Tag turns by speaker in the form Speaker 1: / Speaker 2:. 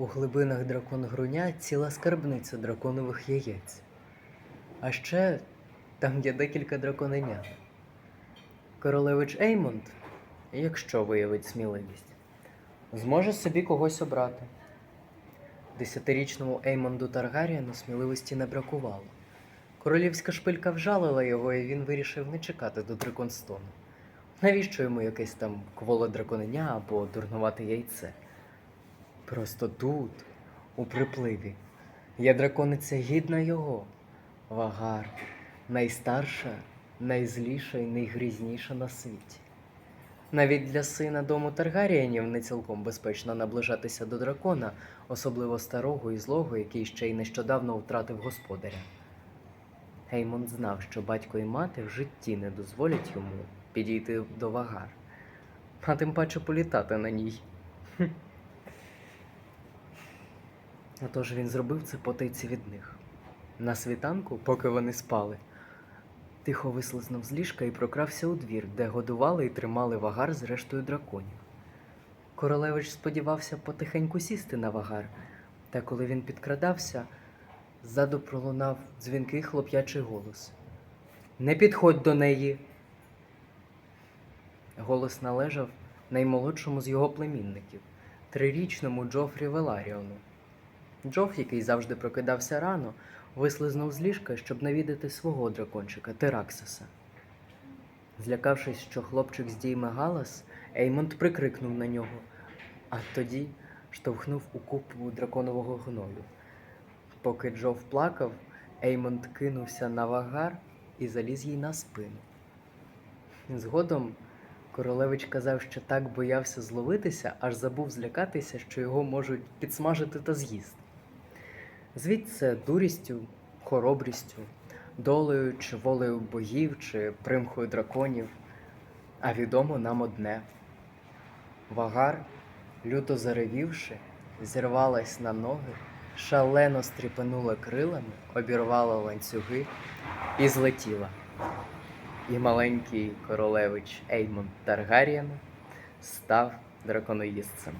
Speaker 1: У глибинах дракон груня ціла скарбниця драконових яєць. А ще там є декілька драконенят. Королевич Еймонд, якщо виявить сміливість, зможе собі когось обрати. Десятирічному Еймонду Таргаріану сміливості не бракувало. Королівська шпилька вжалила його, і він вирішив не чекати до Драконстону. Навіщо йому якесь там кволе драконеня або дурнувате яйце? Просто тут, у припливі, є дракониця гідна його, Вагар, найстарша, найзліша і найгрізніша на світі. Навіть для сина дому Таргарієнів не цілком безпечно наближатися до дракона, особливо старого і злого, який ще й нещодавно втратив господаря. Геймонд знав, що батько і мати в житті не дозволять йому підійти до вагар, а тим паче політати на ній. Отож він зробив це потайці від них. На світанку, поки вони спали, тихо вислизнув з ліжка і прокрався у двір, де годували і тримали вагар з рештою драконів. Королевич сподівався потихеньку сісти на вагар, та коли він підкрадався, ззаду пролунав дзвінкий хлоп'ячий голос. Не підходь до неї. Голос належав наймолодшому з його племінників, трирічному Джофрі Веларіону. Джоф, який завжди прокидався рано, вислизнув з ліжка, щоб навідати свого дракончика Тераксиса. Злякавшись, що хлопчик здійме галас, Еймонд прикрикнув на нього, а тоді штовхнув у купу драконового гною. Поки Джоф плакав, Еймонд кинувся на вагар і заліз їй на спину. Згодом королевич казав, що так боявся зловитися, аж забув злякатися, що його можуть підсмажити та з'їсти. Звідси дурістю, хоробрістю, долею чи волею богів, чи примхою драконів. А відомо нам одне. Вагар, люто заревівши, зірвалась на ноги, шалено стріпенула крилами, обірвала ланцюги і злетіла. І маленький королевич Еймон Таргарієн став драконоїстцем.